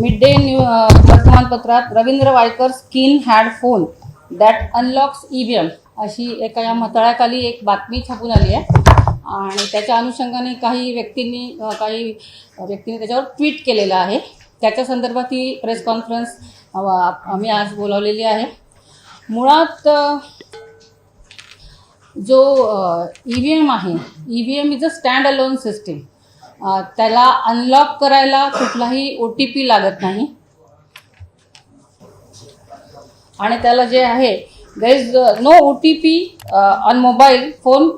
Mid day new uh, वर्तमानपत्रात Ravindra Waikar skin had phone that unlocks EVM अशी एका या मतळ्याखाली एक बातमी छापून आली आहे. आणि त्याच्या अनुषंगाने काही व्यक्तींनी काही व्यक्तींनी त्याच्यावर ट्विट केलेलं आहे. त्याच्या संदर्भात ही प्रेस कॉन्फरन्स आम्ही आज बोलावलेली आहे. मुळात जो ई व्ही एम आहे E V M is a stand alone system त्याला अनलॉक करायला कुठलाही ओ टी पी लागत नाही. आणि त्याला जे आहे there is no O T P on mobile phone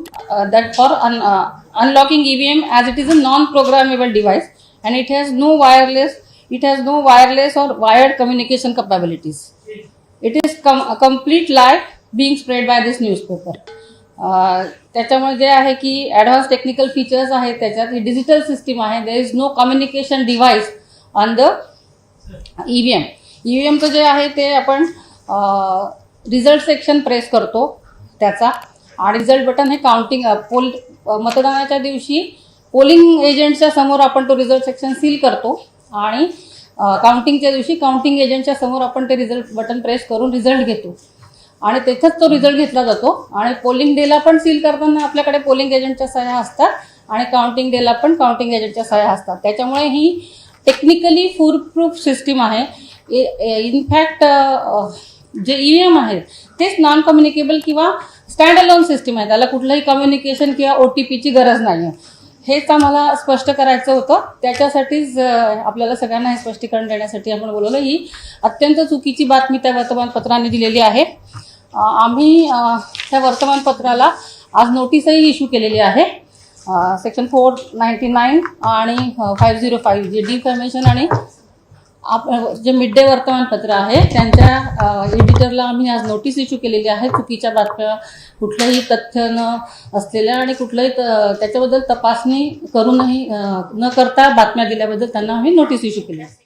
that for un unlocking E V M as it is a non programmable device and it has no wireless it has no wireless or wired communication capabilities it is come complete lie being spread by this newspaper त्याच्यामुळे जे आहे की advance technical features आहेत त्याच्यात ही digital system आहे. There is no communication device on the E V M E V एमचं जे आहे ते आपण रिझल्ट सेक्शन प्रेस करतो त्याचा. आणि रिझल्ट बटन हे काउंटिंग पोल मतदानाच्या दिवशी पोलिंग एजंटच्या समोर आपण तो रिझल्ट सेक्शन सील करतो. आणि काउंटिंगच्या दिवशी काउंटिंग एजंटच्या समोर आपण ते रिझल्ट बटन प्रेस करून रिझल्ट घेतो. आणि तिथंच तो रिझल्ट घेतला जातो. आणि पोलिंग डेला पण सील करताना आपल्याकडे पोलिंग एजंटच्या सह्या असतात आणि काउंटिंग डेला पण काउंटिंग एजंटच्या सह्या असतात. त्याच्यामुळे ही टेक्निकली फूर प्रूफ सिस्टीम आहे इनफॅक्ट जे ई व्ही एम आहेत तेच नॉन कम्युनिकेबल किंवा स्टँड अलोन सिस्टीम आहे. त्याला कुठलंही कम्युनिकेशन किंवा ओ टी पीची गरज नाही आहे हेच आम्हाला स्पष्ट करायचं होतं. त्याच्यासाठीच आपल्याला सगळ्यांना हे स्पष्टीकरण देण्यासाठी आपण बोलवलं. ही अत्यंत चुकीची बातमी त्या वर्तमानपत्राने दिलेली आहे. आम्ही त्या वर्तमानपत्राला आज नोटीसही इश्यू केलेली आहे. सेक्शन फोर नाईन्टी नाईन आणि फाईव्ह झिरो फाईव्ह जे डिफॉर्मेशन आणि आप जे मिड डे वर्तमानपत्र आहे त्यांच्या एडिटरला आम्ही आज नोटीस इश्यू केलेली आहे. चुकीच्या बातम्या कुठलंही तथ्य न असलेल्या आणि कुठलंही त- त्याच्याबद्दल तपासणी करूनही न करता बातम्या दिल्याबद्दल त्यांना आम्ही नोटीस इश्यू केली आहे.